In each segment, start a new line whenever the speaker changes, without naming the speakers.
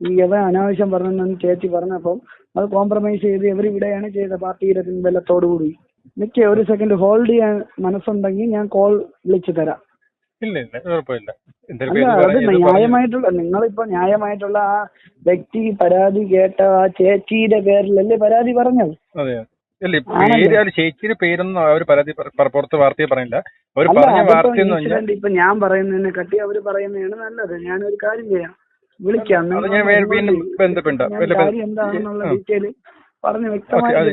ഈ യവൻ അനാവശ്യം പറഞ്ഞെന്ന് ചേച്ചി പറഞ്ഞപ്പം അത് കോംപ്രമൈസ് ചെയ്ത് ഇവർ ഇവിടെയാണ് ചെയ്തത് പാർട്ടിയുടെ പിൻബലത്തോടുകൂടി കൂടി. നിൽക്കേ ഒരു സെക്കൻഡ് ഹോൾഡ് ചെയ്യാൻ മനസ്സുണ്ടെങ്കിൽ ഞാൻ കോൾ വിളിച്ചു തരാം.
ഇല്ല കുഴപ്പമില്ല
അത് ന്യായമായിട്ടുള്ള നിങ്ങളിപ്പോ ന്യായമായിട്ടുള്ള ആ വ്യക്തി പരാതി കേട്ട ആ ചേച്ചിയുടെ പേരിലല്ലേ പരാതി പറഞ്ഞത്?
അതെ അല്ല. പേര് ചേച്ചിയുടെ പേരൊന്നും അവർ പരാതി പുറത്ത് വാർത്തയെ പറഞ്ഞ
ഇപ്പൊ ഞാൻ പറയുന്നതിനെ കട്ടി അവർ പറയുന്നതാണ് നല്ലത്. ഞാനൊരു കാര്യം ചെയ്യാം. വിളിക്കാം. കാര്യം എന്താണെന്നുള്ള. ഡീറ്റെയിൽ പറഞ്ഞ് വ്യക്തമായിട്ട്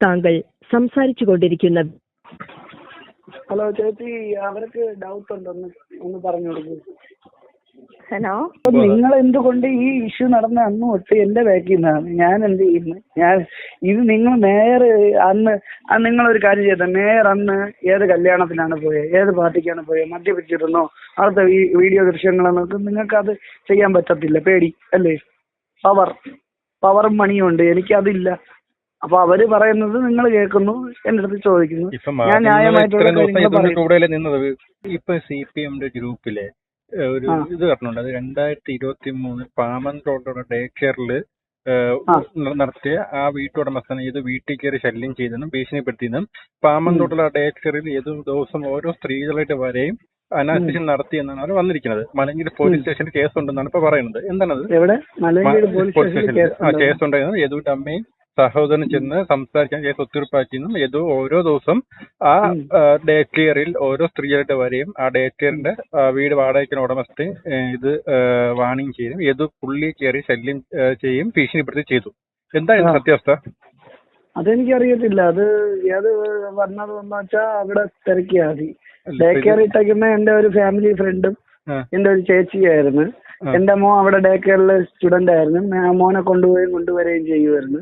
താങ്കൾ സംസാരിച്ചു കൊണ്ടിരിക്കുന്ന
ഹലോ ചേച്ചി അവർക്ക് ഡൗട്ട് ഉണ്ടെന്ന് ഒന്ന് പറഞ്ഞു കൊടുക്കൂ.
ഹലോ?
അപ്പൊ നിങ്ങൾ എന്തുകൊണ്ട് ഈ ഇഷ്യൂ നടന്ന അന്ന് തൊട്ട് എന്റെ ബാക്കിൽ നിന്നാണ്? ഞാൻ എന്ത് ചെയ്യുന്നു? ഞാൻ ഇത് നിങ്ങൾ മേയർ അന്ന് നിങ്ങൾ ഒരു കാര്യം ചെയ്ത മേയർ അന്ന് ഏത് കല്യാണത്തിനാണ് പോയത് ഏത് പാർട്ടിക്കാണ് പോയത് മദ്യപിച്ചിരുന്നോ? അവിടുത്തെ ഈ വീഡിയോ ദൃശ്യങ്ങളെന്നൊക്കെ നിങ്ങൾക്ക് അത് ചെയ്യാൻ പറ്റത്തില്ല. പേടി അല്ലേ? പവർ. പവറും മണിയും ഉണ്ട്. എനിക്കതില്ല. അപ്പൊ അവർ പറയുന്നത് നിങ്ങൾ കേൾക്കുന്നു എന്റെ അടുത്ത് ചോദിക്കുന്നു. ഞാൻ ന്യായമായിട്ടുള്ള
ഇപ്പൊ സി പി എമ്മിന്റെ ഗ്രൂപ്പിലെ ഒരു. ഇത് പറഞ്ഞുണ്ട് അത് രണ്ടായിരത്തി ഇരുപത്തി മൂന്ന് പാമൻ റോഡുള്ള ഡേ കെയറിൽ
ആ.
നടത്തിയ ആ വീട്ടുടമസ്ഥനെ ഇത് വീട്ടിൽ കയറി ശല്യം ചെയ്തെന്നും ഭീഷണിപ്പെടുത്തിയെന്നും പാമൻ റോഡിലെ ഡേ കെയറിൽ ഏത് ദിവസം ഓരോ സ്ത്രീകളായിട്ട് വരെയും നടത്തി എന്നാണ് അവർ വന്നിരിക്കുന്നത്. മലങ്കിരി പോലീസ് സ്റ്റേഷനിൽ കേസ് ഉണ്ടെന്നാണ് ഇപ്പൊ പറയുന്നത്. എന്താണത്?
പോലീസ് സ്റ്റേഷനിൽ
ആ
കേസ്
കേസ് ഉണ്ടായിരുന്നു യദുവിന്റെ അമ്മയും സഹോദരനും ചെന്ന് സംസാരിക്കാൻ കേസ് ഒത്തുതീർപ്പാക്കിയെന്നും ഏതോ ഓരോ ദിവസം ആ
ഡേറ്റ്
ഡേ കെയറിൽ ഓരോ സ്ത്രീയായിട്ട് വരെയും ആ ഡേ ക്ലിയറിന്റെ വീട് വാടകയ്ക്കുന്ന ഉടമസ്ഥ ഇത് വാണിംഗ് ചെയ്യും ഏത് പുള്ളി കയറി ശല്യം ചെയ്യും ഭീഷണിപ്പെടുത്തി ചെയ്തു. എന്താ സത്യാവസ്ഥ?
അതെനിക്ക് അറിയത്തില്ല അത് ഏത് വന്നത് എന്ന് വെച്ചാ അവിടെ തിരക്കിയാ മതി. ഡേ കെയർ ഇട്ടേക്കുന്ന എന്റെ ഒരു ഫാമിലി ഫ്രണ്ടും എന്റെ ഒരു ചേച്ചിയായിരുന്നു. എന്റെ മോൻ അവിടെ ഡേ കെയറിലെ സ്റ്റുഡന്റ് ആയിരുന്നു. മോനെ കൊണ്ടുപോയി കൊണ്ടുവരികയും ചെയ്യുമായിരുന്നു.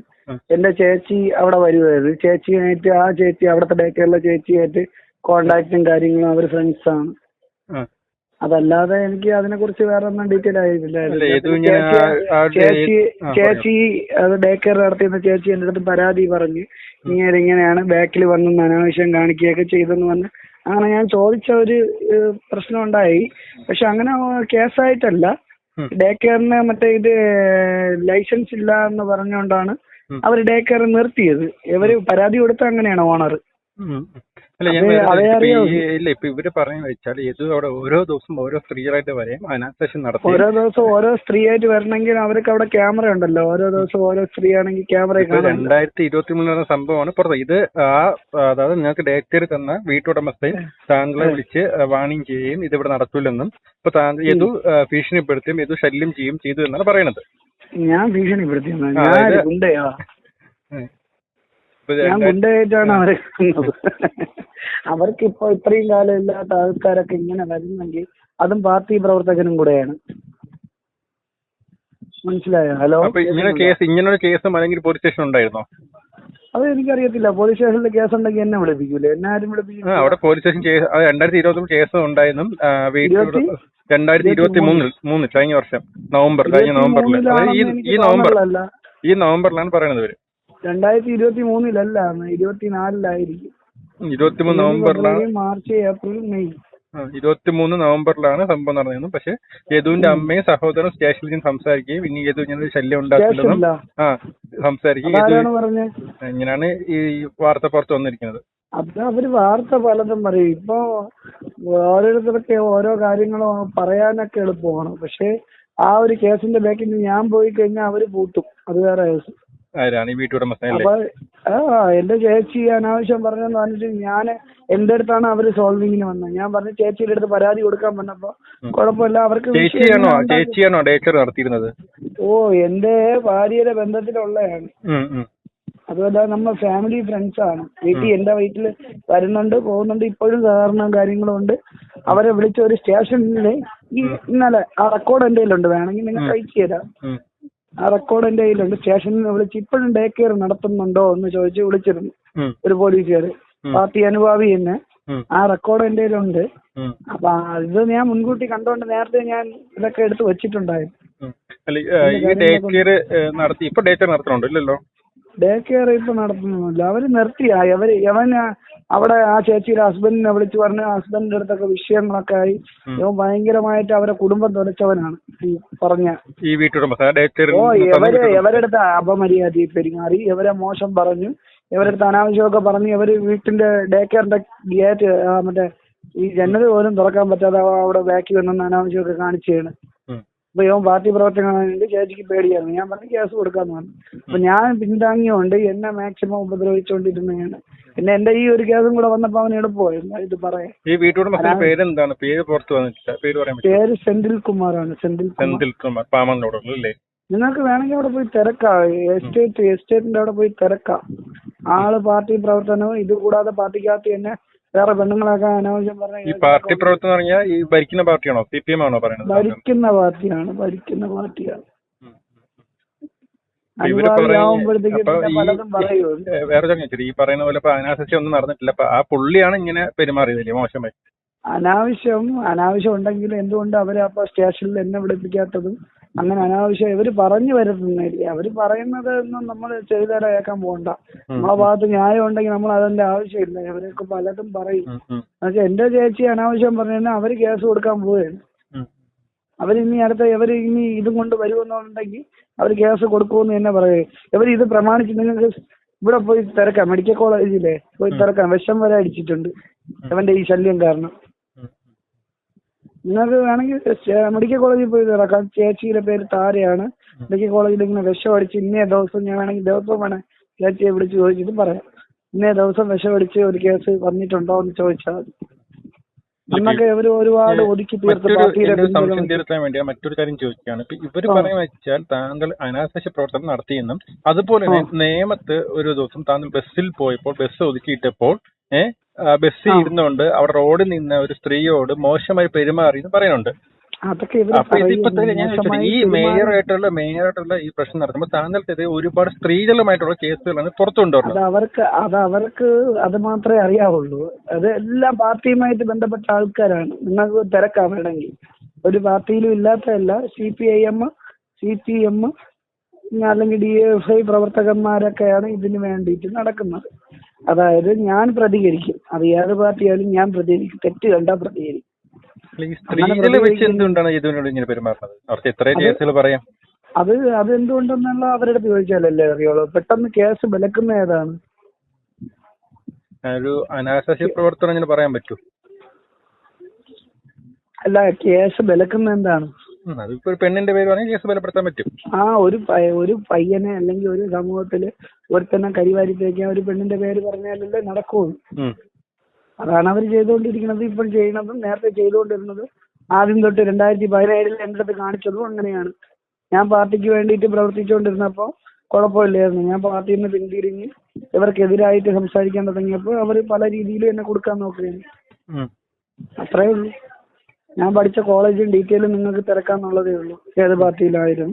എന്റെ ചേച്ചി അവിടെ വരുമായിരുന്നു ചേച്ചിയായിട്ട് ആ ചേച്ചി അവിടുത്തെ ഡേ കെയറിലെ ചേച്ചിയായിട്ട് കോണ്ടാക്റ്റും കാര്യങ്ങളും അവർ ഫ്രണ്ട്സ് ആണ്. അതല്ലാതെ എനിക്ക് അതിനെ കുറിച്ച് വേറെ ഒന്നും ഡീറ്റെയിൽ ആയിട്ടില്ല
അല്ല യദു ഇങ്ങനെ ആ- ആ ഡേ-
ചേച്ചി ചേച്ചി അത് ഡേ കെയർ നടത്തിയിരുന്ന ചേച്ചി എന്റെ അടുത്ത് പരാതി പറഞ്ഞ് ഇങ്ങനെ ഇങ്ങനെയാണ് ബാക്കിൽ വന്ന് അനാവശ്യം കാണിക്കുകയൊക്കെ ചെയ്തെന്ന് പറഞ്ഞ് അങ്ങനെ ഞാൻ ചോദിച്ച ഒരു പ്രശ്നം ഉണ്ടായി പക്ഷെ അങ്ങനെ കേസായിട്ടല്ല
ആയിട്ടല്ല.
ഡേ കെയറിന് മറ്റേ ഇത് ലൈസൻസ് ഇല്ല എന്ന് പറഞ്ഞുകൊണ്ടാണ്. അവർ ഡേ കെയർ നിർത്തിയത്. ഇവർ പരാതി കൊടുത്ത അങ്ങനെയാണ് ഓണർ
അല്ല ഞാൻ ഇല്ല ഇപ്പൊ ഇവർ പറയുന്ന വെച്ചാൽ യദു അവിടെ ഓരോ ദിവസം ഓരോ സ്ത്രീകളായിട്ട് വരെയും അനാസ്ഥേഷൻ നടത്തി.
ഓരോ ദിവസം ഓരോ സ്ത്രീ ആയിട്ട് വരണമെങ്കിൽ അവർക്ക് അവിടെ ക്യാമറ ഉണ്ടല്ലോ. ഓരോ ദിവസം ഓരോ സ്ത്രീ ആണെങ്കിൽ ക്യാമറ
രണ്ടായിരത്തി ഇരുപത്തി മൂന്നിൽ സംഭവമാണ്. പുറത്ത് ഇത് ആ അതായത് നിങ്ങൾക്ക് ഡേറ്റ് തന്ന വീട്ടുടമസ്ഥയും താങ്കളെ വിളിച്ച് വാണിംഗ് ചെയ്യുകയും ഇത് ഇവിടെ നടത്തൂലെന്നും. ഇപ്പൊ താങ്കൾ ഇതു ഭീഷണിപ്പെടുത്തുകയും ഇത് ശല്യം ചെയ്യും ചെയ്തു എന്നാണ് പറയുന്നത്.
ഞാൻ
ഭീഷണി
ഞാൻ ഗുണ്ടയാ. ഞാൻ ഗുണ്ടയായിട്ടാണ് അവരെ അവർക്ക് ഇപ്പൊ ഇത്രയും കാലം ഇല്ലാത്ത ആൾക്കാരൊക്കെ ഇങ്ങനെ വരുന്നെങ്കിൽ അതും പാർട്ടി പ്രവർത്തകനും കൂടെയാണ്. മനസ്സിലായോ? ഹലോ?
ഇങ്ങനെ കേസ് ഇങ്ങനെ ഒരു കേസ് മലങ്കിൽ പോലീസ് സ്റ്റേഷൻ ഉണ്ടായിരുന്നോ?
അത് എനിക്കറിയത്തില്ല പോലീസ് സ്റ്റേഷനിൽ കേസ് ഉണ്ടെങ്കിൽ എന്നെ വിളിപ്പിക്കൂലേ? എന്നെ ആരും
ആ അവിടെ പോലീസ് സ്റ്റേഷൻ കേസ് അത് രണ്ടായിരത്തി ഇരുപത്തി കേസ് ഉണ്ടായിരുന്നു ആ,
ഇരുപത്തി?
രണ്ടായിരത്തി ഇരുപത്തി മൂന്നിൽ മൂന്ന് കഴിഞ്ഞ വർഷം. നവംബർ കഴിഞ്ഞ നവംബറിൽ അതായത് ഈ ഈ നവംബർ
അല്ല
ഈ നവംബറിലാണ് പറയുന്നത് ഇവർ.
രണ്ടായിരത്തി ഇരുപത്തി മൂന്നിലല്ല ഇരുപത്തിനാലിലായിരിക്കും.
ഇരുപത്തിമൂന്ന് നവംബറിലാണ്.
ഫെബ്രുവരി, മാർച്ച് ഏപ്രിൽ മെയ്.
ഇരുപത്തിമൂന്ന് നവംബറിലാണ് സംഭവം നടന്നതെന്നും പക്ഷെ യദുവിന്റെ അമ്മയും സഹോദരനും സ്റ്റേഷനിൽ നിന്ന് സംസാരിക്കുകയും ഇനി യദു ഇങ്ങനെ ശല്യം ഉണ്ടാക്കില്ലെന്നും ആ സംസാരിക്കുകയും യദു ഇങ്ങനെയാണ് ഈ വാർത്ത പുറത്ത് വന്നിരിക്കുന്നത്.
അത് അവർ വാർത്ത പലതും പറയും. ഇപ്പൊ ഓരോരുത്തർക്ക് ഓരോ കാര്യങ്ങളും പറയാനൊക്കെ എളുപ്പമാണ്. പക്ഷെ ആ ഒരു കേസിന്റെ ബാക്കിൽ ഞാൻ പോയി കഴിഞ്ഞാൽ അവർ പൂട്ടും അത് വേറെ കേസ്.
ആരാണ് ഈ വീട്ടുടമസ്ഥനല്ലേ
അപ്പൊ ആ എന്റെ ചേച്ചി അനാവശ്യം പറഞ്ഞെന്ന് പറഞ്ഞിട്ട് ഞാൻ എന്റെ അടുത്താണ് അവർ സോൾവിങ്ങിന് വന്നത്. ഞാൻ പറഞ്ഞു ചേച്ചിയുടെ അടുത്ത് പരാതി കൊടുക്കാൻ പറഞ്ഞപ്പോ കുഴപ്പമില്ല അവർക്ക്
ചേച്ചിയാണോ ചേച്ചിയാണോ ഡേക്കർ നടത്തിയിരുന്നത്?
ഓ എന്റെ ഭാര്യയുടെ ബന്ധത്തിലുള്ളതാണ്
ഉം, ഉം.
അതുമല്ല നമ്മ ഫാമിലി ഫ്രണ്ട്സ് ആണ്. വീട്ടിൽ എന്റെ വീട്ടിൽ വരുന്നുണ്ട് പോകുന്നുണ്ട് ഇപ്പോഴും സഹകരണം കാര്യങ്ങളും ഉണ്ട്. അവരെ വിളിച്ച ഒരു സ്റ്റേഷനിൽ ഈ ഇന്നലെ ആ റെക്കോർഡ് എന്റെ കയ്യിലുണ്ട്. വേണമെങ്കിൽ നിങ്ങൾക്ക് അയച്ചു തരാം.
ഉം.
ആ റെക്കോർഡ് എന്റെ കയ്യിലുണ്ട്. സ്റ്റേഷനിൽ വിളിച്ച് ഇപ്പോഴും ഡേ കെയർ നടത്തുന്നുണ്ടോ എന്ന് ചോദിച്ച് വിളിച്ചിരുന്നു. ഒരു പോലീസുകാർ പാർട്ടി അനുഭാവി തന്നെ ആ റെക്കോർഡ് എന്റെ കയ്യിലുണ്ട്. അപ്പൊ ഇത് ഞാൻ മുൻകൂട്ടി കണ്ടോണ്ട് നേരത്തെ ഞാൻ ഇതൊക്കെ എടുത്ത് വെച്ചിട്ടുണ്ടായിരുന്നു.
നടത്തി. ഇപ്പൊ ഡേ കെയർ നടത്തണുണ്ടോ? ഇല്ലല്ലോ.
ഡേ കെയർ ഇപ്പൊ നടത്തുന്നില്ല അവർ നിർത്തി. അവർ യവൻ അവിടെ ആ ചേച്ചിയുടെ ഹസ്ബൻഡിനെ വിളിച്ചു പറഞ്ഞ് ഹസ്ബൻഡിന്റെ അടുത്തൊക്കെ വിഷയങ്ങളൊക്കെ ആയി. ഇവൻ ഭയങ്കരമായിട്ട് അവരെ കുടുംബം തുലച്ചവനാണ്. ഈ പറഞ്ഞ
ഈ വീട്ടുടമസ്ഥ
ഓ ഇവർ ഇവരെടുത്ത് അപമര്യാദ പെരുമാറി. ഇവരെ മോശം പറഞ്ഞു. ഇവരെടുത്ത് അനാവശ്യമൊക്കെ പറഞ്ഞു. ഇവർ വീട്ടിന്റെ ഡേ കെയറിന്റെ ഗേറ്റ് മറ്റേ ഈ ജനൽ പോലും തുറക്കാൻ പറ്റാതെ അവിടെ ബാക്കി വന്നെന്ന് അനാവശ്യമൊക്കെ കാണിച്ചാണ്. അപ്പൊ ഇവൻ പാർട്ടി പ്രവർത്തകനായതുകൊണ്ട് ചേച്ചിക്ക് പേടിയായിരുന്നു. ഞാൻ പറഞ്ഞു കേസ് കൊടുക്കാന്ന് പറഞ്ഞു. അപ്പൊ ഞാൻ പിന്താങ്ങിയോണ്ട് എന്നെ മാക്സിമം ഉപദ്രവിച്ചുകൊണ്ടിരുന്നതാണ് പിന്നെ എന്റെ ഈ ഒരു കേസും കൂടെ വന്നപ്പോ അവന് എളുപ്പമായിരുന്നു ഇത് പറയാൻ.
ഈ വീട്ടുടമസ്ഥയുടെ പേരെന്താണ്? പേര് പുറത്ത് വന്നിട്ടില്ല. പേര് പറയാൻ
പേര് സെന്തിൽ കുമാറാണ് സെന്തിൽ കുമാർ
സെന്തിൽ കുമാർ അല്ലേ?
നിങ്ങൾക്ക് വേണമെങ്കിൽ അവിടെ പോയി തിരക്കാം. എസ്റ്റേറ്റ് എസ്റ്റേറ്റിന്റെ അവിടെ പോയി തിരക്കാം. ആൾ പാർട്ടി പ്രവർത്തനവും ഇത് കൂടാതെ പാർട്ടിക്കകത്ത് തന്നെ വേറെ പെണ്ണുങ്ങളൊക്കെ അനാവശ്യം
ഈ പാർട്ടി പ്രവർത്തനം പറഞ്ഞാൽ ഈ ഭരിക്കുന്ന പാർട്ടിയാണോ? സി പി എം ആണോ പറയുന്നത്?
ഭരിക്കുന്ന പാർട്ടിയാണ് ഭരിക്കുന്ന പാർട്ടിയാണ്.
ഇവർ വേറെ ചോദിച്ചത് ഈ പറയുന്ന പോലെ അനാശസ്യം ഒന്നും നടന്നിട്ടില്ല. അപ്പൊ ആ പുള്ളിയാണ് ഇങ്ങനെ പെരുമാറിയതല്ലേ മോശമായി.
അനാവശ്യം അനാവശ്യം ഉണ്ടെങ്കിൽ എന്തുകൊണ്ട് അവരെ അപ്പൊ സ്റ്റേഷനിൽ എന്നെ വിളിപ്പിക്കാത്തതും? അങ്ങനെ അനാവശ്യം ഇവർ പറഞ്ഞു വരുന്നില്ല അവർ പറയുന്നത് ഒന്നും നമ്മൾ ചെയ്തേരാ കേൾക്കാൻ പോകണ്ട നമ്മളെ ഭാഗത്ത് ന്യായം ഉണ്ടെങ്കിൽ നമ്മൾ അതിന്റെ ആവശ്യമില്ല. അവരൊക്കെ പലതും പറയും. പക്ഷെ എന്റെ ചേച്ചി അനാവശ്യം പറഞ്ഞു അവർ കേസ് കൊടുക്കാൻ പോവുകയാണ്. അവരിനി അടുത്ത ഇവർ ഇനി ഇതും കൊണ്ട് വരുമെന്നുണ്ടെങ്കിൽ അവർ കേസ് കൊടുക്കുമെന്ന് തന്നെ പറയും ഇവർ ഇത് പ്രമാണിച്ച് നിങ്ങൾക്ക് ഇവിടെ പോയി തിരക്കാം. മെഡിക്കൽ കോളേജിലെ പോയി തിരക്കാം. വിഷം വരെ അടിച്ചിട്ടുണ്ട്. അവന്റെ ഈ ശല്യം കാരണം. നിങ്ങൾക്ക് വേണമെങ്കിൽ മെഡിക്കൽ കോളേജിൽ പോയി തിരക്കാം ചേച്ചിയുടെ പേര് താരയാണ്. മെഡിക്കൽ കോളേജിൽ ഇങ്ങനെ വിഷം അടിച്ച് ഇന്നേ ദിവസം ഞാൻ വേണമെങ്കിൽ ദിവസം വേണേ ചേച്ചിയെ വിളിച്ച് ചോദിച്ചിട്ട് പറയാം. ഇന്നേ ദിവസം വിഷം അടിച്ച് ഒരു കേസ് വന്നിട്ടുണ്ടോ എന്ന് ചോദിച്ചാൽ മതി. അന്നൊക്കെ ഇവർ ഒരുപാട് ഒതുക്കി തീർത്ത്
തീർത്താൻ വേണ്ടി മറ്റൊരു കാര്യം ചോദിക്കുകയാണ്. ഇവർ
ആ.
വെച്ചാൽ താങ്കൾ അനാശാസ്യ പ്രവർത്തനം നടത്തിയെന്നും അതുപോലെ തന്നെ നേമത്ത് ഒരു ദിവസം താങ്കൾ ബസ്സിൽ പോയപ്പോൾ ബസ് ഒതുക്കിയിട്ടപ്പോൾ ഏഹ് ബസ്സിൽ. ഇരുന്നുകൊണ്ട് അവിടെ റോഡിൽ നിന്ന ഒരു സ്ത്രീയോട് മോശമായി പെരുമാറി എന്ന് പറയുന്നുണ്ട്. അപ്പൊ ഇതിപ്പോ. തന്നെ ഞാൻ
മോശമായി
ഈ മേയറായിട്ടുള്ള മേയറായിട്ടുള്ള ഈ പ്രശ്നം നടത്തുമ്പോൾ താങ്കൾക്കെതിരെ ഒരുപാട് സ്ത്രീകളുമായിട്ടുള്ള കേസുകളാണ് പുറത്തു
അത്
കൊണ്ടുവരുന്നത്
അവർക്ക് അത് അവർക്ക് അത് മാത്രമേ അറിയാവുള്ളൂ. അത് എല്ലാം പാർട്ടിയുമായിട്ട് ബന്ധപ്പെട്ട ആൾക്കാരാണ്. നിങ്ങൾക്ക് തിരക്കാൻ വേണമെങ്കിൽ. ഒരു പാർട്ടിയിലും ഇല്ലാത്തതല്ല. C P I M C P M അല്ലെങ്കിൽ ഡി എഫ് ഐ പ്രവർത്തകന്മാരൊക്കെയാണ് ഇതിന് വേണ്ടിയിട്ട് നടക്കുന്നത്. അതായത് ഞാൻ പ്രതികരിക്കും. അത് ഏത് പാർട്ടിയായാലും ഞാൻ പ്രതികരിക്കും. തെറ്റ് കണ്ടാൽ പ്രതികരിക്കും.
സ്ത്രീകളെ വെച്ച് എന്തുകൊണ്ടാണ് ഇങ്ങനെ പെരുമാറുന്നത്? അവർക്ക് എത്ര കേസുകൾ പറയാം.
അത് അത് എന്തുകൊണ്ടെന്നുള്ള അവരുടെ അടുത്ത് ചോദിച്ചാലല്ലേ അറിയുള്ളൂ. പെട്ടെന്ന് കേസ് വിലക്കുന്ന ഏതാണ്?
ഒരു അനാശാസ്യ പ്രവർത്തനം പറയാൻ പറ്റൂ.
അല്ല കേസ് വിലക്കുന്ന എന്താണ്?
അതിപ്പോ ഒരു പെണ്ണിന്റെ പേര് പറഞ്ഞാൽ കേസ് ബലപ്പെടുത്താൻ പറ്റും.
ആ ഒരു ഒരു പയ്യനെ അല്ലെങ്കിൽ ഒരു സമൂഹത്തിൽ ഒരുത്തനെ കരിവാരി തേക്കാൻ ഒരു പെണ്ണിന്റെ പേര് പറഞ്ഞാലല്ലേ നടക്കുള്ളൂ. അതാണ് അവർ ചെയ്തുകൊണ്ടിരിക്കുന്നത്. ഇപ്പോൾ ചെയ്യണതും നേരത്തെ ചെയ്തുകൊണ്ടിരുന്നത് ആദ്യം തൊട്ട് രണ്ടായിരത്തി പതിനേഴിൽ എന്റെ അടുത്ത് കാണിച്ചതും അങ്ങനെയാണ്. ഞാൻ പാർട്ടിക്ക് വേണ്ടിയിട്ട് പ്രവർത്തിച്ചുകൊണ്ടിരുന്നപ്പോൾ കുഴപ്പമില്ലായിരുന്നു. ഞാൻ പാർട്ടിയിൽ നിന്ന് പിന്തിരിഞ്ഞ് ഇവർക്കെതിരായിട്ട് സംസാരിക്കാൻ തുടങ്ങിയപ്പോൾ അവർ പല രീതിയിലും എന്നെ കൊടുക്കാൻ നോക്കുകയാണ്. അത്രേ ഉള്ളൂ. ഞാൻ പഠിച്ച കോളേജും ഡീറ്റെയിലും നിങ്ങൾക്ക് തിരക്കാന്നുള്ളതേ ഉള്ളൂ. ഏത് പാർട്ടിയിലായാലും.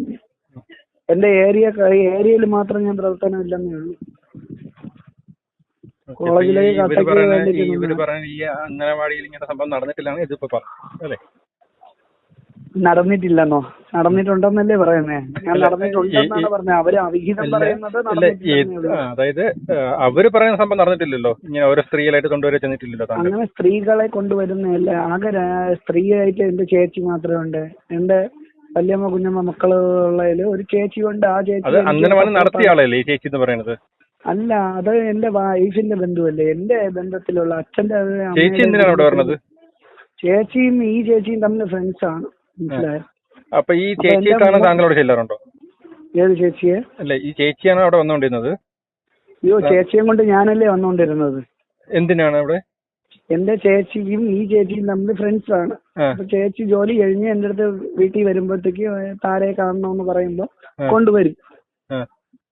എന്റെ ഏരിയ ഏരിയയിൽ മാത്രം ഞാൻ പ്രവർത്തനം ഇല്ലെന്നേ ഉള്ളൂ കോളേജിലേക്ക് ഇവർ
ഈ അംഗനവാടിയിൽ ഇങ്ങനെ സംഭവം നടന്നിട്ടില്ലാണ് ഇതിപ്പോ പറഞ്ഞത് അല്ലേ?
നടന്നിട്ടില്ലെന്നോ? നടന്നിട്ടുണ്ടെന്നല്ലേ പറയുന്നേ. ഞാൻ നടന്നിട്ടുണ്ടെന്നാണ് പറഞ്ഞത്. അവർ അവിഹിതം പറയുന്നത്
അതായത് അവർ പറയുന്ന സംഭവം നടന്നിട്ടില്ലല്ലോ. ഇങ്ങനെ ഓരോ സ്ത്രീകളായിട്ട് കൊണ്ടുവരെ ചെന്നിട്ടില്ലല്ലോ
അങ്ങനെ സ്ത്രീകളെ കൊണ്ടുവരുന്നതല്ല. ആകെ സ്ത്രീയായിട്ട് എന്റെ ചേച്ചി മാത്രമേ ഉണ്ട്. എന്റെ വല്യമ്മ കുഞ്ഞമ്മ മക്കൾ ഉള്ളതിൽ ഒരു ചേച്ചി ഉണ്ട്. ആ ചേച്ചി
അംഗനവാടി നടത്തിയ ആളല്ലേ ഈ ചേച്ചി എന്ന് പറയുന്നത്?
അല്ല അത് എന്റെ വൈഫിന്റെ ബന്ധുവല്ലേ? എന്റെ ബന്ധത്തിലുള്ള അച്ഛന്റെ
ചേച്ചി എന്തിനാണ് അവിടെ പറഞ്ഞത്
ചേച്ചിയും ഈ ചേച്ചിയും തമ്മിൽ ഫ്രണ്ട്സ് ആണ്. മനസ്സിലായോ?
അപ്പൊ ഈ ചേച്ചി കാണാൻ താങ്കളോട് ചെല്ലാറുണ്ടോ
ഏത് ചേച്ചിയെ?
അല്ല ഈ ചേച്ചിയാണ് അവിടെ വന്നുകൊണ്ടിരുന്നത്.
അയ്യോ ചേച്ചിയും കൊണ്ട് ഞാനല്ലേ വന്നുകൊണ്ടിരുന്നത്.
എന്തിനാണ് അവിടെ?
എന്റെ ചേച്ചിയും ഈ ചേച്ചിയും തമ്മിൽ ഫ്രണ്ട്സ് ആണ്. അപ്പൊ ചേച്ചി ജോലി കഴിഞ്ഞ് എന്റെ അടുത്ത് വീട്ടിൽ വരുമ്പോഴത്തേക്ക് താരയെ കാണണമെന്ന് പറയുമ്പോ. കൊണ്ടുവരും.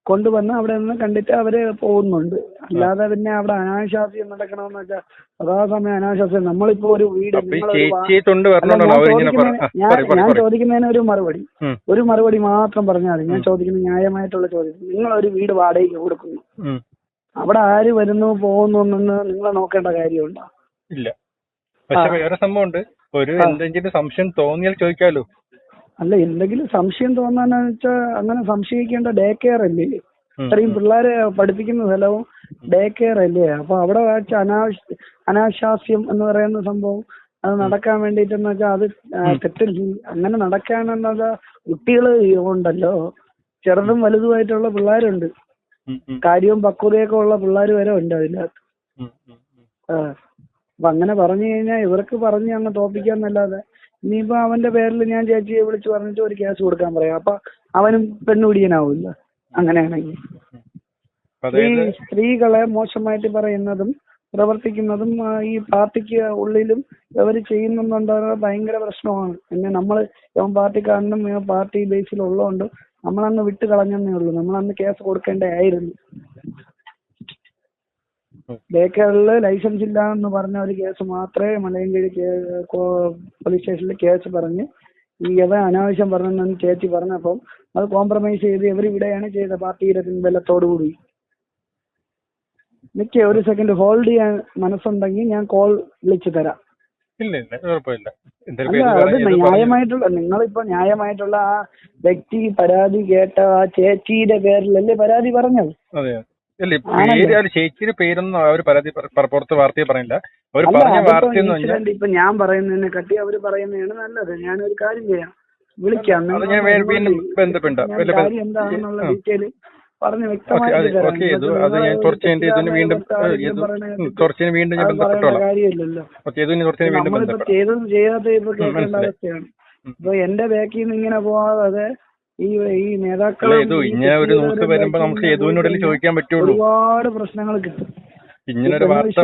കൊണ്ടുവന്ന് അവിടെ നിന്ന് കണ്ടിട്ട് അവർ പോകുന്നുണ്ട്. അല്ലാതെ പിന്നെ അവിടെ അനാശാസ്യം നടക്കണമെന്ന് വെച്ചാൽ അതാ സമയം അനാശാസ്യം നമ്മളിപ്പോ ഒരു വീട് ഞാൻ ചോദിക്കുന്നതിന്. ഒരു മറുപടി. ഒരു മറുപടി മാത്രം പറഞ്ഞാൽ മതി. ഞാൻ ചോദിക്കുന്ന ന്യായമായിട്ടുള്ള ചോദ്യം. നിങ്ങൾ ഒരു വീട് വാടകയ്ക്ക് കൊടുക്കുന്നു. അവിടെ ആര് വരുന്നു പോകുന്നു എന്ന് നിങ്ങൾ നോക്കേണ്ട കാര്യമുണ്ടോ?
ഇല്ല. പക്ഷെ. വേറെ സംഭവമുണ്ട്. ഒരു. എന്തെങ്കിലും സംശയം തോന്നിയാൽ ചോദിക്കാലോ.
അല്ല എന്തെങ്കിലും സംശയം തോന്നാന്ന് വെച്ചാൽ അങ്ങനെ സംശയിക്കേണ്ട ഡേ കെയർ അല്ലേ? ഇത്രയും പിള്ളേരെ പഠിപ്പിക്കുന്ന സ്ഥലവും ഡേ കെയർ അല്ലേ? അപ്പൊ അവിടെ വെച്ച് അനാവശ്യ അനാശാസ്യം എന്ന് പറയുന്ന സംഭവം അത് നടക്കാൻ വേണ്ടിട്ടെന്ന് വെച്ചാൽ അത് തെറ്റില്ല അങ്ങനെ നടക്കാനെന്നത് കുട്ടികൾ ഉണ്ടല്ലോ. ചെറുതും വലുതുമായിട്ടുള്ള പിള്ളേരുണ്ട്. കാര്യവും പക്വതയൊക്കെ ഉള്ള പിള്ളേർ വരെ ഉണ്ട് അതിനകത്ത്. അപ്പൊ അങ്ങനെ പറഞ്ഞു കഴിഞ്ഞാൽ ഇവർക്ക് പറഞ്ഞ് അങ്ങ് തോപ്പിക്കാന്നല്ലാതെ ഇനിയിപ്പോ അവന്റെ പേരിൽ ഞാൻ ചേച്ചിയെ വിളിച്ച് പറഞ്ഞിട്ട് ഒരു കേസ് കൊടുക്കാൻ പറയാം. അപ്പൊ അവനും പെണ്ണുപിടിയനാവില്ല. അങ്ങനെയാണെങ്കിൽ.
ഈ
സ്ത്രീ സ്ത്രീകളെ മോശമായിട്ട് പറയുന്നതും പ്രവർത്തിക്കുന്നതും ഈ പാർട്ടിക്ക് ഉള്ളിലും ഇവർ ചെയ്യുന്നുണ്ടെന്നത് ഭയങ്കര പ്രശ്നമാണ്. പിന്നെ നമ്മൾ ഇവൻ പാർട്ടിക്കാരനും ഇവൻ പാർട്ടി ബേസിലുള്ളതുകൊണ്ട് നമ്മളന്ന് വിട്ട് കളഞ്ഞെന്നേ ഉള്ളൂ. നമ്മളന്ന് കേസ് കൊടുക്കേണ്ടതായിരുന്നു. ബേക്കറിൽ ലൈസൻസ് ഇല്ല എന്ന് പറഞ്ഞ ഒരു കേസ് മാത്രമേ മലയൻകീഴ് പോലീസ് സ്റ്റേഷനിൽ കേസ് പറഞ്ഞ് ഈ ഇവ അനാവശ്യം പറഞ്ഞെന്ന് ചേച്ചി പറഞ്ഞപ്പം അത് കോംപ്രമൈസ് ചെയ്ത് ഇവർ ഇവിടെയാണ് ചെയ്ത പാർട്ടിയുടെ പിൻബലത്തോടു കൂടി. നിക്ക് ഒരു സെക്കൻഡ് ഹോൾഡ് ചെയ്യാൻ മനസ്സുണ്ടെങ്കിൽ ഞാൻ കോൾ വിളിച്ചു തരാം. ന്യായമായിട്ടുള്ള നിങ്ങളിപ്പോ ന്യായമായിട്ടുള്ള ആ വ്യക്തി പരാതി കേട്ട ആ ചേച്ചിയുടെ പേരിലല്ലേ പരാതി പറഞ്ഞത്?
അല്ല. പേര് അവർ ചേച്ചിയുടെ പേരൊന്നും അവർ പരാതി പറ- പറ- പുറത്ത് വാർത്തയെ പറയില്ല അവർ പറഞ്ഞ വാർത്ത എന്ന് പറഞ്ഞാൽ
ഇപ്പൊ ഞാൻ പറയുന്നതിനെ കട്ടി അവർ പറയുന്നതാണ് നല്ലത് ഞാനൊരു കാര്യം ചെയ്യാം വിളിക്കാം
ഞാൻ വേ- വീണ്ടും
വിളി.
ബന്ധപ്പെടാം.
ഞാൻ
വല്ല-
കാര്യം എന്താണെന്നുള്ള. ഡീറ്റെയിൽ പറഞ്ഞ് വ്യക്തമായിട്ട്
ഞാൻ ഞാൻ
ചെയ്തതും ചെയ്യാത്ത ഇപ്പൊ കേൾക്കേണ്ട. അവസ്ഥയാണ്. ഇപ്പൊ എന്റെ ബാക്കിൽ നിന്ന് ഇങ്ങനെ പോവാതെ ഈ ഈ ഈ
ഇങ്ങനെ ഒരു ന്യൂസ് വരുമ്പോ നമുക്ക്
യദുവിനോട്
ചോദിക്കാൻ പറ്റുള്ളൂ.
ഒരുപാട് പ്രശ്നങ്ങൾ കിട്ടും.
ഇങ്ങനെ ഒരു വാർത്ത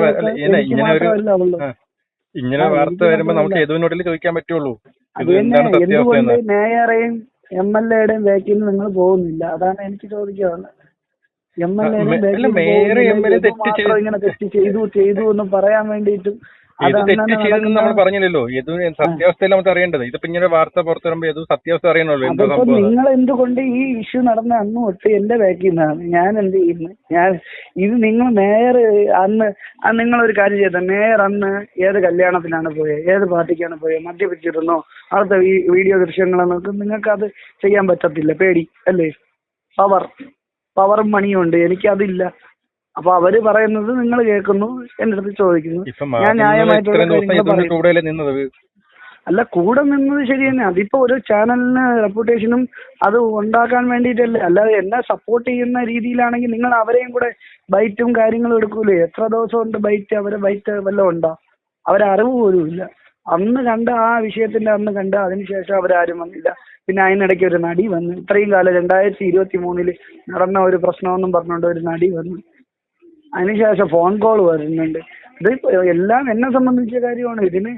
ഇങ്ങനെ ഒരു വാർത്ത വരുമ്പോ നമുക്ക് യദുവിനോട് ചോദിക്കാൻ പറ്റുള്ളൂ.
എന്തുകൊണ്ട് മേയറേയും എം എൽ എയുടെയും ബാക്കിൽ നിങ്ങൾ പോകുന്നില്ല? അതാണ് എനിക്ക് ചോദിക്കാവുന്നത് എം എൽ. ഇങ്ങനെ തെറ്റ് ചെയ്തു ചെയ്തു എന്ന് പറയാൻ വേണ്ടിയിട്ടും
ഇത് തെറ്റ് ചെയ്തെന്ന് നമ്മൾ പറഞ്ഞില്ലല്ലോ. ഇത് സത്യാവസ്ഥയിൽ നമുക്ക് അറിയേണ്ടത്. ഇതിപ്പോ ഇങ്ങനെ വാർത്ത പുറത്തു വരുമ്പോ ഇത് സത്യാവസ്ഥ അറിയണല്ലോ എന്താ സംഭവം.
നിങ്ങൾ എന്തുകൊണ്ട് ഈ ഇഷ്യൂ നടന്ന അന്ന് തൊട്ട് എന്റെ ബാക്കിൽ നിന്നാണ് ഞാൻ എന്ത് ചെയ്യുന്നു? ഞാൻ ഇത് നിങ്ങൾ മേയർ അന്ന് നിങ്ങൾ ഒരു കാര്യം ചെയ്ത മേയർ അന്ന് ഏത് കല്യാണത്തിനാണ് പോയത് ഏത് പാർട്ടിക്കാണ് പോയത് മദ്യപിച്ചിരുന്നോ? അവിടുത്തെ ഈ വീഡിയോ ദൃശ്യങ്ങളെന്നൊക്കെ നിങ്ങൾക്ക് അത് ചെയ്യാൻ പറ്റത്തില്ല. പേടി അല്ലേ? പവർ പവറും മണിയും ഉണ്ട് എനിക്കതില്ല. അപ്പൊ അവർ പറയുന്നത് നിങ്ങൾ കേൾക്കുന്നു എന്റെ അടുത്ത് ചോദിക്കുന്നു. ഞാൻ
ന്യായമായിട്ട്
അല്ല കൂടെ നിന്നത് ശരി തന്നെ. അതിപ്പോ ഒരു ചാനലിന് റെപ്യൂട്ടേഷനും അത് ഉണ്ടാക്കാൻ വേണ്ടിയിട്ടല്ലേ? അല്ലാതെ എന്നെ സപ്പോർട്ട് ചെയ്യുന്ന രീതിയിലാണെങ്കിൽ നിങ്ങൾ അവരെയും കൂടെ ബൈറ്റും കാര്യങ്ങളും എടുക്കൂലേ? എത്ര ദിവസം ഉണ്ട് ബൈറ്റ് അവരെ ബൈറ്റ് വല്ലതും ഉണ്ടോ? അവരെ അറിവ് പോലും ഇല്ല. അന്ന് കണ്ട ആ വിഷയത്തിന്റെ അന്ന് കണ്ട അതിനുശേഷം അവരാരും വന്നില്ല. പിന്നെ അതിനിടയ്ക്ക് ഒരു നടി വന്നു. ഇത്രയും കാലം രണ്ടായിരത്തി ഇരുപത്തി മൂന്നിൽ നടന്ന ഒരു പ്രശ്നമെന്നും പറഞ്ഞുകൊണ്ട് ഒരു നടി വന്നു. അതിനുശേഷം ഫോൺ കോൾ വരുന്നുണ്ട്. ഇത് എല്ലാം എന്നെ സംബന്ധിച്ച കാര്യമാണ്. ഇതിന്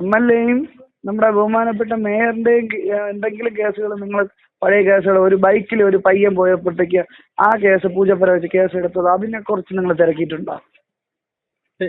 എം എൽ എയും നമ്മുടെ ബഹുമാനപ്പെട്ട മേയറിന്റെയും എന്തെങ്കിലും കേസുകൾ നിങ്ങൾ പഴയ കേസുകൾ ഒരു ബൈക്കിൽ ഒരു പയ്യൻ പോയപ്പോഴത്തേക്ക് ആ കേസ് പൂജപ്പുര വെച്ച് കേസ് എടുത്തത് അതിനെ കുറിച്ച് നിങ്ങൾ തിരക്കിയിട്ടുണ്ടോ?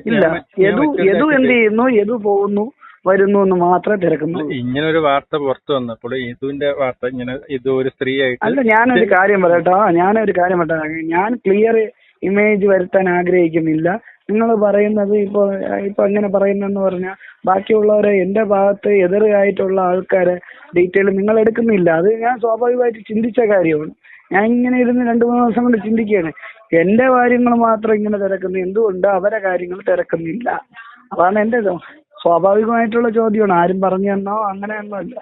ഇല്ല യദു യദു എന്ത് ചെയ്യുന്നു യദു പോകുന്നു? വരുന്നു എന്ന് മാത്രമേ തിരക്കുന്നു
ഇങ്ങനെ ഒരു വാർത്ത പുറത്തു വന്നപ്പോൾ യദുവിന്റെ വാർത്ത ഇങ്ങനെ യദു ഒരു സ്ത്രീ ആയിട്ട്
അല്ല ഞാനൊരു കാര്യം പറയട്ടോ. ഞാനൊരു കാര്യം പറയട്ടെ. ഞാൻ ക്ലിയർ ഇമേജ് വരുത്താൻ ആഗ്രഹിക്കുന്നില്ല. നിങ്ങൾ പറയുന്നത് ഇപ്പോൾ ഇപ്പൊ അങ്ങനെ പറയുന്നെന്ന് പറഞ്ഞാൽ ബാക്കിയുള്ളവരെ എന്റെ ഭാഗത്ത് എതിരായിട്ടുള്ള ആൾക്കാരെ ഡീറ്റെയിൽ നിങ്ങൾ എടുക്കുന്നില്ല. അത് ഞാൻ സ്വാഭാവികമായിട്ട് ചിന്തിച്ച കാര്യമാണ്. ഞാൻ ഇങ്ങനെ ഇരുന്ന് രണ്ട് മൂന്ന് ദിവസം കൊണ്ട് ചിന്തിക്കുകയാണ്. എന്റെ കാര്യങ്ങൾ മാത്രം ഇങ്ങനെ തിരക്കുന്നു. എന്തുകൊണ്ട് അവരെ കാര്യങ്ങൾ തിരക്കുന്നില്ല? അതാണ് എന്റെ സ്വാഭാവികമായിട്ടുള്ള ചോദ്യമാണ്. ആരും പറഞ്ഞു തന്നോ? അങ്ങനെയൊന്നുമല്ല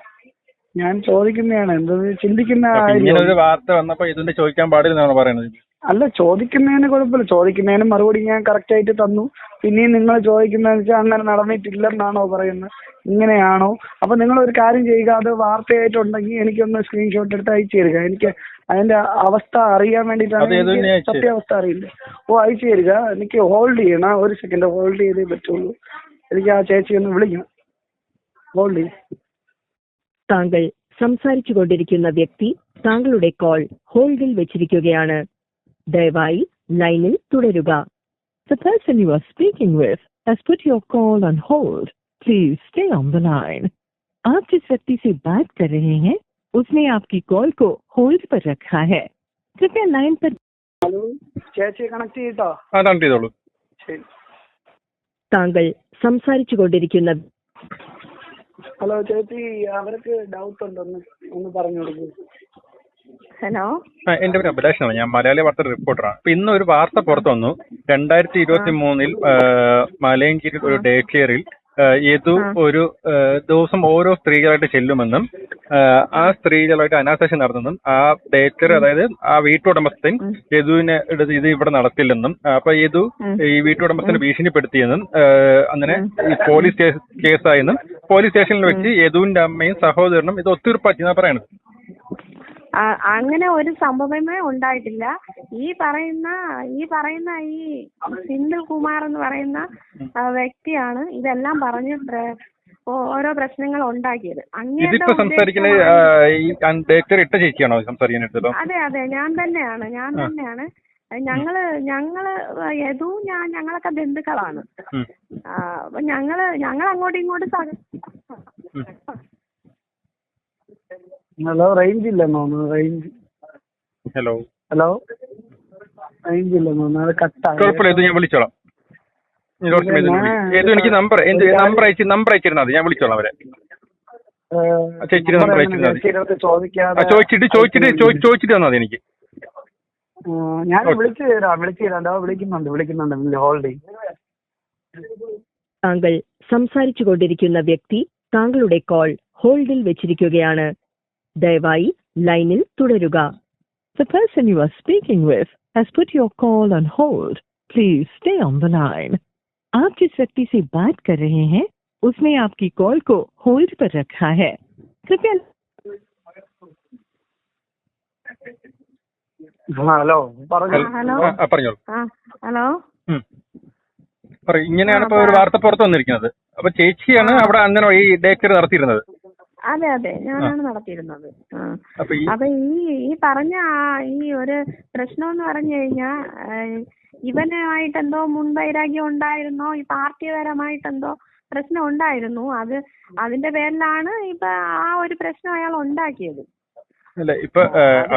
ഞാൻ ചോദിക്കുന്നതാണ്. എന്തെന്ന്? ചിന്തിക്കുന്ന
ഇങ്ങനെ ഒരു വാർത്ത വന്നപ്പോ ഇതിന്റെ ചോദിക്കാൻ പാടില്ലെന്നാണ് പറയുന്നത്.
അല്ല ചോദിക്കുന്നതിന് കുഴപ്പമില്ല. ചോദിക്കുന്നതിന് മറുപടി ഞാൻ കറക്റ്റ് ആയിട്ട് തന്നു. പിന്നെയും നിങ്ങൾ ചോദിക്കുന്നതെന്ന് വെച്ചാൽ അങ്ങനെ നടന്നിട്ടില്ലെന്നാണോ പറയുന്നത്. ഇങ്ങനെയാണോ? അപ്പൊ നിങ്ങൾ ഒരു കാര്യം ചെയ്യുക. അത് വാർത്തയായിട്ടുണ്ടെങ്കിൽ എനിക്കൊന്ന് സ്ക്രീൻഷോട്ട് എടുത്ത് അയച്ചു തരിക. എനിക്ക് അതിന്റെ അവസ്ഥ അറിയാൻ വേണ്ടിയിട്ടാണ് എനിക്ക് സത്യാവസ്ഥ അറിയില്ല. ഓ അയച്ചു തരിക. എനിക്ക് ഹോൾഡ് ചെയ്യണം. ഒരു സെക്കൻഡ് ഹോൾഡ് ചെയ്തേ പറ്റുള്ളൂ. എനിക്ക് ആ ചേച്ചി ഒന്ന് വിളിക്കണം ഹോൾഡ് ചെയ്യും.
താങ്കൾ സംസാരിച്ചുകൊണ്ടിരിക്കുന്ന വ്യക്തി താങ്കളുടെ കോൾ ഹോൾഡിൽ വെച്ചിരിക്കുകയാണ്. ദയവായി ലൈനിൽ തുടരുക
The person you are speaking with has put your call on hold. Please stay on the line. आप जिस व्यक्ति से बात कर रहे हैं उसने आपकी कॉल को होल्ड पर रखा है कृपया लाइन पर
ഹലോ ചേച്ചിയെ കണക്ട് ചെയ്തിട്ടോ
ആ കണക്ട് ചെയ്തോളൂ
ശരി
താങ്കൾ സംസാരിച്ചുകൊണ്ടിരിക്കുന്ന
ഹലോ ചേച്ചി അവർക്ക് ഡൗട്ട് ഉണ്ട് ഒന്ന് ഒന്ന് പറഞ്ഞു കൊടുക്കൂ
ഹലോ?
എന്റെ പേര് അഭിലാഷാണ് ഞാൻ മലയാളി വാർത്ത റിപ്പോർട്ടറാണ്. അപ്പൊ ഇന്ന് ഒരു വാർത്ത പുറത്തു വന്നു. രണ്ടായിരത്തി ഇരുപത്തി മൂന്നിൽ മലയങ്കിരി ഒരു ഡേ കെയറിൽ യദു ഒരു ദിവസം ഓരോ സ്ത്രീകളായിട്ട് ചെല്ലുമെന്നും ആ, സ്ത്രീകളായിട്ട് നടന്നെന്നും നടത്തുന്നതും ആ ഡേ കെയർ അതായത് ആ വീട്ടുടമസ്ഥൻ യദുവിനെ ഇത് ഇവിടെ നടത്തില്ലെന്നും അപ്പൊ യദു ഈ വീട്ടുടമസ്ഥനെ ഭീഷണിപ്പെടുത്തിയെന്നും അങ്ങനെ ഈ പോലീസ് കേസ് കേസായെന്നും പോലീസ് സ്റ്റേഷനിൽ വെച്ച് യദുവിന്റെ അമ്മയും സഹോദരനും ഇത് ഒത്തീർപ്പാക്കി എന്നാ പറയുന്നത്.
ആ, അങ്ങനെ ഒരു സംഭവമേ ഉണ്ടായിട്ടില്ല. ഈ പറയുന്ന ഈ പറയുന്ന ഈ സിന്ധു കുമാർ എന്ന് പറയുന്ന വ്യക്തിയാണ് ഇതെല്ലാം പറഞ്ഞ് ഓരോ പ്രശ്നങ്ങൾ ഉണ്ടാക്കിയത്. അങ്ങനെ
ഇതിപ്പോ ഈ ഇട്ട ചേച്ചിയാണോ
അതെ അതെ. ഞാൻ തന്നെയാണ്. ഞാൻ തന്നെയാണ്. ഞങ്ങൾ ഞങ്ങൾ യദു ഞാൻ ഞങ്ങളൊക്കെ ബന്ധുക്കളാണ്. അപ്പൊ ഞങ്ങൾ ഞങ്ങൾ അങ്ങോട്ടും ഇങ്ങോട്ടും
ഹലോ റേഞ്ച് ഇല്ലെന്ന് തോന്നുന്നു റേഞ്ച്
ഹലോ.
ഹലോ? റേഞ്ച് ഇല്ലെന്ന് തോന്നുന്നു അത് കട്ടായി.
കുഴപ്പമില്ല ഇത് ഞാൻ വിളിച്ചോളാം. ഇനി കുറച്ച് കഴിഞ്ഞ് വിളി. ഏതു എനിക്ക് നമ്പർ എന്ത് നമ്പർ അയച്ച് നമ്പർ അയച്ചിരുന്നാൽ മതി. ഞാൻ വിളിച്ചോളാം അവരെ. ആ, ചേച്ചിയുടെ നമ്പർ അയച്ചിരുന്നാൽ മതി. ആ
ചോദിക്കാതെ
ചോദിച്ചിട്ട് ചോദിച്ചിട്ട് ചോദി- ചോദിച്ചിട്ട് തന്നാൽ മതി എനിക്ക്.
ആ, ഞാൻ വിളിച്ചു തരാം വിളിച്ചു തരാം. ദാ വിളിക്കുന്നുണ്ട് വിളിക്കുന്നുണ്ട് ഹോൾഡ്
താങ്കൾ സംസാരിച്ചു കൊണ്ടിരിക്കുന്ന വ്യക്തി താങ്കളുടെ കോൾ ഹോൾഡിൽ വെച്ചിരിക്കുകയാണ്. ദയവായി ലൈനിൽ തുടരുക
The person you are speaking with has put your call on hold. Please stay on the line. आप जिस व्यक्ति से बात कर रहे हैं उसने आपकी कॉल को होल्ड पर रखा है कृपया
ഹലോ പറഞ്ഞു
ഹലോ
ആ, ആ, പറഞ്ഞോളൂ
ആ ഹലോ
ഉം. പറയൂ ഇങ്ങനെയാണ് ഇപ്പൊ ഒരു വാർത്ത പുറത്ത് വന്നിരിക്കുന്നത് അപ്പൊ ചേച്ചിയാണ് അവിടെ അങ്ങനെ ഈ ഡേ കെയർ നടത്തിയിരുന്നത്
അതെ അതെ. ഞാനാണ് നടത്തിയിരുന്നത്.
അപ്പൊ ഈ
ഈ പറഞ്ഞ ആ ഈ ഒരു പ്രശ്നം എന്ന് പറഞ്ഞു കഴിഞ്ഞാ ഇവനുമായിട്ട് എന്തോ മുൻവൈരാഗ്യം ഉണ്ടായിരുന്നോ? ഈ പാർട്ടിപരമായിട്ട് എന്തോ പ്രശ്നം ഉണ്ടായിരുന്നു. അത് അതിന്റെ പേരിലാണ് ഇപ്പൊ ആ ഒരു പ്രശ്നം അയാൾ ഉണ്ടാക്കിയത്.
അല്ല ഇപ്പൊ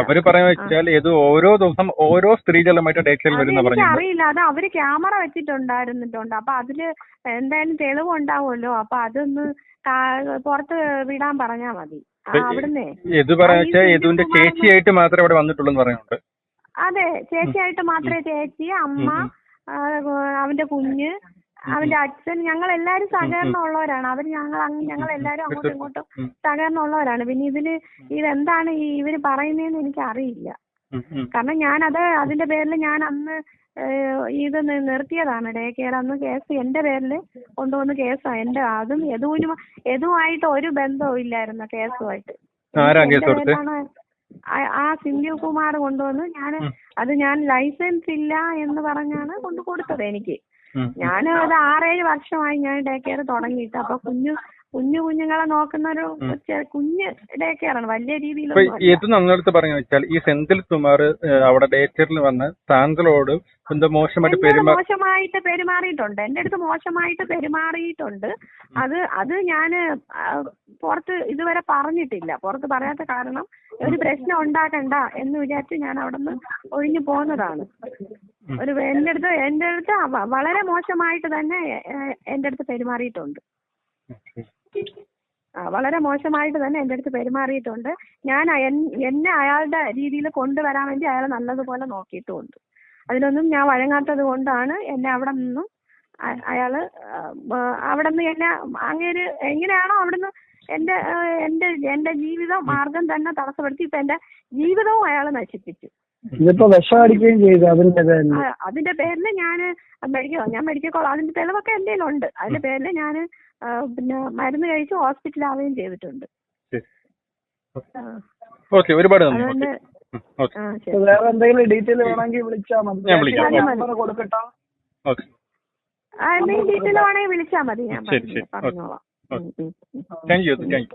അവർ പറയുന്ന വെച്ചാൽ ഇത് ഓരോ ദിവസം ഓരോ സ്ത്രീകളുമായിട്ട് ഡേറ്റ് കെയറിൽ
അത്
വരുന്ന പറഞ്ഞു
അറിയില്ല അത് അവർ ക്യാമറ വെച്ചിട്ടുണ്ടായിരുന്നിട്ടുണ്ട്. അപ്പൊ അതിൽ എന്തായാലും തെളിവ് ഉണ്ടാവുമല്ലോ അപ്പൊ അതൊന്ന് പുറത്ത് വിടാൻ പറഞ്ഞാ മതി. അവിടുന്നേ.
ഇത് പറയാ വെച്ചാൽ യദുവിന്റെ ചേച്ചിയായിട്ട് മാത്രമേ ഇവിടെ വന്നിട്ടുള്ളൂ എന്ന് പറയുന്നുണ്ട്.
അതെ ചേച്ചിയായിട്ട് മാത്രമേ ചേച്ചി അമ്മ അവന്റെ കുഞ്ഞ് അവന്റെ അച്ഛൻ ഞങ്ങൾ എല്ലാരും സഹകരണം ഉള്ളവരാണ് അവർ ഞങ്ങൾ അങ്ങ് ഞങ്ങൾ എല്ലാരും അങ്ങോട്ടും ഇങ്ങോട്ടും സഹകരണം ഉള്ളവരാണ് പിന്നെ ഇതിൽ ഇതെന്താണ് ഈ ഇവർ പറയുന്നതെന്ന് എനിക്ക് അറിയില്ല കാരണം ഞാൻ അത് അതിന്റെ പേരിൽ ഞാൻ അന്ന് ഇത് നിർത്തിയതാണ്. ഡേ കെയർ അന്ന് കേസ് എന്റെ പേരിൽ കൊണ്ടുവന്ന കേസാ. എന്റെ അതും യദുവിനും യദുവായിട്ട് ഒരു ബന്ധവും ഇല്ലായിരുന്നു കേസുമായിട്ട്. ആ- സിന്ധു കുമാർ കൊണ്ടുവന്ന് ഞാൻ അത് ഞാൻ ലൈസൻസ് ഇല്ല എന്ന് പറഞ്ഞാണ് കൊണ്ട് കൊടുത്തത് എനിക്ക്. ഞാൻ അത് ആറേഴ് വർഷമായി ഞാൻ ഡേ കെയർ തുടങ്ങിയിട്ട്. അപ്പൊ കുഞ്ഞു കുഞ്ഞു കുഞ്ഞുങ്ങളെ നോക്കുന്ന ഒരു കുഞ്ഞ് ഡേ കെയർ ആണ്. വലിയ രീതിയിൽ.
ഇത് നമ്മളടുത്ത് പറഞ്ഞു വെച്ചാൽ ഈ സെന്തിൽ കുമാർ അവിടെ ഡേ കെയറിൽ വന്ന് താങ്കളോട് എന്തോ മോശമായിട്ട്
എന്നോട്
പെരുമാ
മോശമായിട്ട് പെരുമാറിയിട്ടുണ്ട്. എന്റെ അടുത്ത് മോശമായിട്ട് പെരുമാറിയിട്ടുണ്ട്. അത് അത് ഞാൻ പുറത്ത് ഇതുവരെ പറഞ്ഞിട്ടില്ല. പുറത്ത് പറയാത്ത കാരണം ഒരു പ്രശ്നം ഉണ്ടാക്കണ്ട എന്ന് വിചാരിച്ച് ഞാൻ അവിടെ നിന്ന് ഒഴിഞ്ഞു പോകുന്നതാണ് ഒരു എന്റെ അടുത്ത് എന്റെ അടുത്ത് വളരെ മോശമായിട്ട് തന്നെ എന്റെ അടുത്ത് പെരുമാറിയിട്ടുണ്ട്. വളരെ മോശമായിട്ട് തന്നെ എന്റെ അടുത്ത് പെരുമാറിയിട്ടുണ്ട്. ഞാൻ എന്നെ അയാളുടെ രീതിയിൽ കൊണ്ടുവരാൻ വേണ്ടി അയാൾ നല്ലതുപോലെ നോക്കിയിട്ടുണ്ട്. അതിനൊന്നും ഞാൻ വഴങ്ങാത്തത് കൊണ്ടാണ് എന്നെ അവിടെ നിന്നും അയാൾ അവിടെ നിന്ന് എന്നെ അങ്ങേര് എങ്ങനെയാണോ അവിടുന്ന് എന്റെ എന്റെ എന്റെ ജീവിത മാർഗം തന്നെ തടസ്സപ്പെടുത്തി. ഇപ്പൊ എന്റെ ജീവിതവും അയാൾ നശിപ്പിച്ചു.
ഇതിപ്പോ വിഷമടിക്കുകയും ചെയ്തു. അതിന്റെ പേരിൽ
ആ, അതിന്റെ പേരിൽ ഞാൻ മെഡിക്കൽ ഞാൻ മെഡിക്കൽ കോളേജ് അതിന്റെ തെളിവൊക്കെ എന്റെ ഉണ്ട് അതിന്റെ പേരിൽ ഞാൻ പിന്നെ മരുന്ന് കഴിച്ച് ഹോസ്പിറ്റലാവുകയും ചെയ്തിട്ടുണ്ട്.
ഓക്കെ. ഒരുപാട് നന്ദി.
വേറെ എന്തെങ്കിലും ഡീറ്റെയിൽ വേണമെങ്കിൽ വിളിച്ചാൽ മതി. നമ്പർ കൊടുക്കട്ടോ?
എന്തെങ്കിലും ഡീറ്റെയിൽ വേണമെങ്കിൽ വിളിച്ചാൽ മതി. ഞാൻ പറഞ്ഞു- പറഞ്ഞോളാം.
嗯
嗯，建议
就是建议。